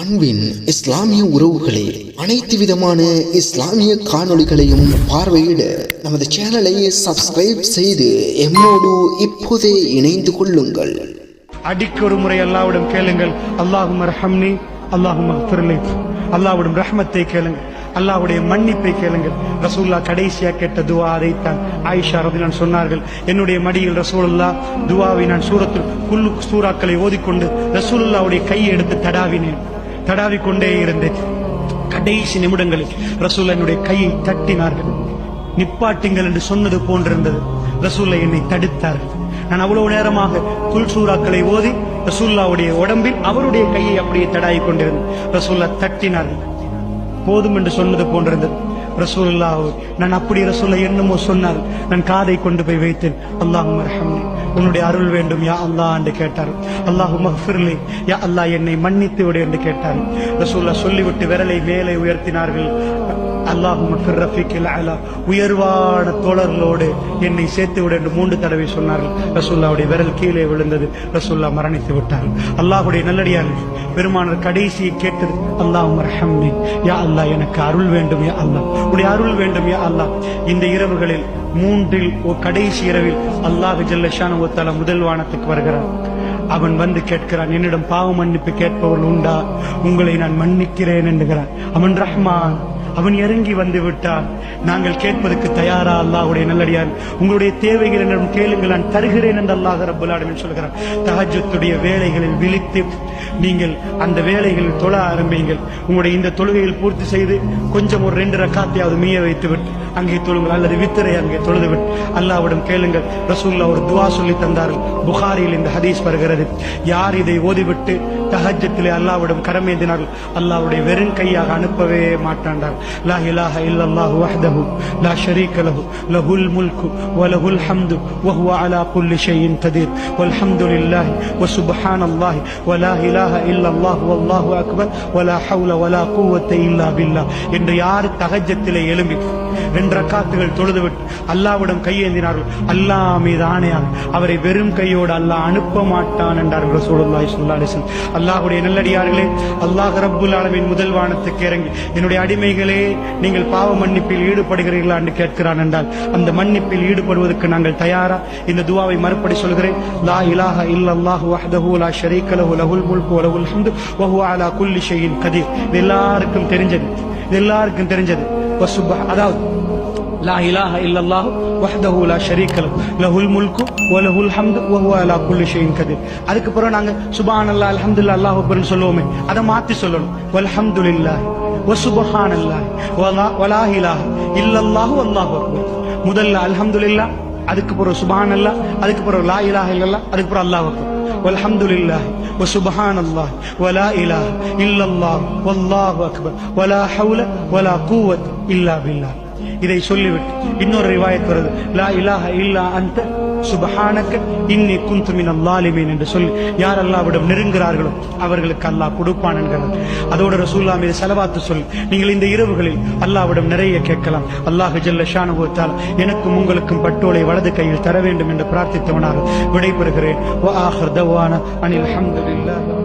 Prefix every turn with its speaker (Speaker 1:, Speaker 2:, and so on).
Speaker 1: அன்பின் இஸ்லாமிய உறவுகளே அனைத்து விதமான இஸ்லாமிய காணொளிகளையும் பார்வையிட நமது சேனலை சப்ஸ்கிரைப் செய்து எம்மோடு இப்போதே இணைந்து கொள்ளுங்கள்.
Speaker 2: அடிக்கொரு முறை அல்லாவிடம் கேளுங்கள். அல்லாஹும் ரஹம்னி அல்லாஹும் அஃபிர்லி. அல்லாஹ்விடம் ரஹமத்தை கேளுங்கள். அல்லாவுடைய மன்னிப்பை கேளுங்கள். ரசூல்லா கடைசியா கேட்ட துவா அதைத்தான் ஆயிஷா ரதிலான் சொன்னார்கள். என்னுடைய மடியில் ரசூல்லா துவாவை நான் சூரத்தில் குல்லு சூறாக்களை ஓதிக்கொண்டு ரசூல்லாவுடைய கையை எடுத்து தடாவினேன். தடாவிக்கொண்டே இருந்தேன். கடைசி நிமிடங்களில் ரசூல் என்னுடைய கையை தட்டினார்கள். நிப்பாட்டுங்கள் என்று சொன்னது போன்றிருந்தது. ரசூல்லா என்னை தடுத்தார்கள். நான் அவ்வளவு நேரமாக குல்சூராக்களை ஓதி ரசூல்லாவுடைய உடம்பில் அவருடைய கையை அப்படியே தடாய் கொண்டிருந்தேன் ரசூல்லா தட்டினார்கள். போதும் என்று சொன்னது போன்றிருந்தது. ரசூல்லா நான் அப்படி ரசூல்ல என்னமோ சொன்னார் நான் காதை கொண்டு போய் வைத்தேன். அல்லாஹ் ரஹம்னி உன்னுடைய அருள் வேண்டும் யா அல்லாஹ் என்று கேட்டார். அல்லாஹு மஹ்ஃபிர்லி யா அல்லாஹ் என்னை மன்னித்து விடு என்று கேட்டார். ரசூல்லா சொல்லிவிட்டு விரலை மேலே உயர்த்தினார்கள். அல்லாஹும் உயர்வான தோழர்களோடு என்னை சேர்த்து விட என்று மூன்று தடவை சொன்னார்கள். ரசூல்லாவுடைய விரல் கீழே விழுந்தது. ரசூல்லா மரணித்து விட்டார் அல்லாஹுடைய நல்லடியான பெருமானர் கடைசியை கேட்டது அல்லாஹும் ரஹம்னி யா அல்லாஹ் எனக்கு அருள் வேண்டும் யா அல்லாஹ். உடைய அருள் வேண்டும் யா அல்லாஹ். இந்த இரவுகளில் மூன்றில் ஓ கடைசி இரவில் அல்லாஹ் ஜல்லஷான ஒத்தால முதல் வானத்துக்கு வருகிறார் அவன் வந்து கேட்கிறான் என்னிடம் பாவ மன்னிப்பு கேட்பவன் உண்டா? உங்களை நான் மன்னிக்கிறேன் என்கிறான். அவன் ரஹ்மான். அவன் இறங்கி வந்து விட்டான். நாங்கள் கேட்பதற்கு தயாரா? அல்லாஹுடைய நல்லடியார் உங்களுடைய தேவைகள் என்னிடம் கேளுங்கள் நான் தருகிறேன் என்று அல்லாஹ் ரப்பல் சொல்கிறான். தகஜத்துடைய வேலைகளில் விழித்து நீங்கள் அந்த வேலைகளில் தொழ ஆரம்பியுங்கள். உங்களுடைய இந்த தொழுகையில் பூர்த்தி செய்து கொஞ்சம் ஒரு ரெண்டு ரக்காத்தையாவது மீய வைத்து விட்டு அங்கே தொழுங்கள். அல்லது வித்திரை அங்கே தொழுது விட்டு கேளுங்கள். ரசூல்லா ஒரு துவா சொல்லி தந்தார்கள். புகாரியில் இந்த ஹதீஸ் வருகிறது. யார் இதை ஓதிவிட்டு தஹஜத்திலே அல்லாஹ்விடம் கடமேந்தினார்கள் அல்லாவுடைய வெறும் கையாக அனுப்பவே மாட்டாண்டார். லா இலாஹ இல்லல்லாஹு வஹ்தஹு லா ஷரீக லஹு லஹுல் முல்கு வலஹுல் ஹம்து வஹுவ அலா குல்லி ஷைஇன் கதீர் வல்ஹம்து லில்லாஹி வ வலா இலாஹ இல்லல்லாஹு வல்லாஹு அக்பர் வலா ஹவுல வலா குவத்த இல்லா பில்லாஹ் என்று யார் தஹஜத்திலே எழும்பி ரெண்டு ரக்காத்துகள் தொழுதுவிட்டு அல்லாவிடம் கையேந்தினார்கள். அல்லாஹ் மீது ஆணையாக அவரை வெறும் கையோடு அல்லாஹ் அனுப்ப மாட்டான் என்றார்கள் ரசூலுல்லாஹி ஸல்லல்லாஹு அலைஹி வஸல்லம். அல்லாஹ்வுடைய நல்லடியார்களே அல்லாஹ் ரப்புல் அளவின் முதல் வானத்துக்கு இறங்கி என்னுடைய அடிமைகளே நீங்கள் பாவ மன்னிப்பில் ஈடுபடுகிறீர்களா என்று கேட்கிறான் என்றால் அந்த மன்னிப்பில் ஈடுபடுவதற்கு நாங்கள் தயாரா? இந்த துவாவை மறுபடி சொல்கிறேன். லா இலாஹ இல்லல்லாஹு வஹ்தஹு லா ஷரீக லஹு லஹுல் முல்கு வ லஹுல் ஹம்து வ ஹுவ அலா குல்லி ஷைஇன் கதீர். இது எல்லாருக்கும் தெரிஞ்சது. இது எல்லாருக்கும் தெரிஞ்சது. வசுப்ஹ அதாவது லா இலாஹ இல்லல்லாஹு வஹ்தஹு லா ஷரீக லஹு லஹுல் முல்கு வ லஹுல் ஹம்து வ ஹுவ அலா குல்லி ஷைஇன் கதீர் அதுக்கு பிறகு நாங்க சுப்ஹானல்லாஹ் அல்ஹம்துலில்லாஹ் அல்லாஹ் அக்பர்னு சொல்லுவோமே அதை மாத்தி சொல்லணும் வல்ஹம்துலில்லாஹ் வ சுப்ஹானல்லாஹ் வலா வலா இலாஹ இல்லல்லாஹு வல்லாஹு அக்பர் முதல்ல அல்ஹம்துலில்லாஹ் அதுக்கு பிறகு சுப்ஹானல்லாஹ் அதுக்கு பிறகு லா இலாஹ இல்லல்லாஹ் அதுக்கு பிறகு அல்லாஹ் அக்பர் والحمد لله وسبحان الله ولا إله إلا الله والله أكبر ولا حول ولا قوة إلا بالله இதை சொல்லிவிட்டு இன்னொரு ரிவாயத் வருது. லா இலாஹ இல்லா அந்த சுபஹானக்க இன்னி குந்துமின் அல்லாலிமீன் என்று சொல்லி யார் அல்லாவிடம் நெருங்குகிறார்களோ அவர்களுக்கு அல்லாஹ் கொடுப்பான் என்கிறது அதோடு ரசூல்லா மீது செலவாத்து சொல்லி நீங்கள் இந்த இரவுகளில் அல்லாவிடம் நிறைய கேட்கலாம். அல்லாஹ் ஜல்ல ஷானுபத்தால் எனக்கும் உங்களுக்கும் பட்டோலை வலது கையில் தர வேண்டும் என்று பிரார்த்தித்தவனாக விடைபெறுகிறேன். அனில் அஹமதுல்லா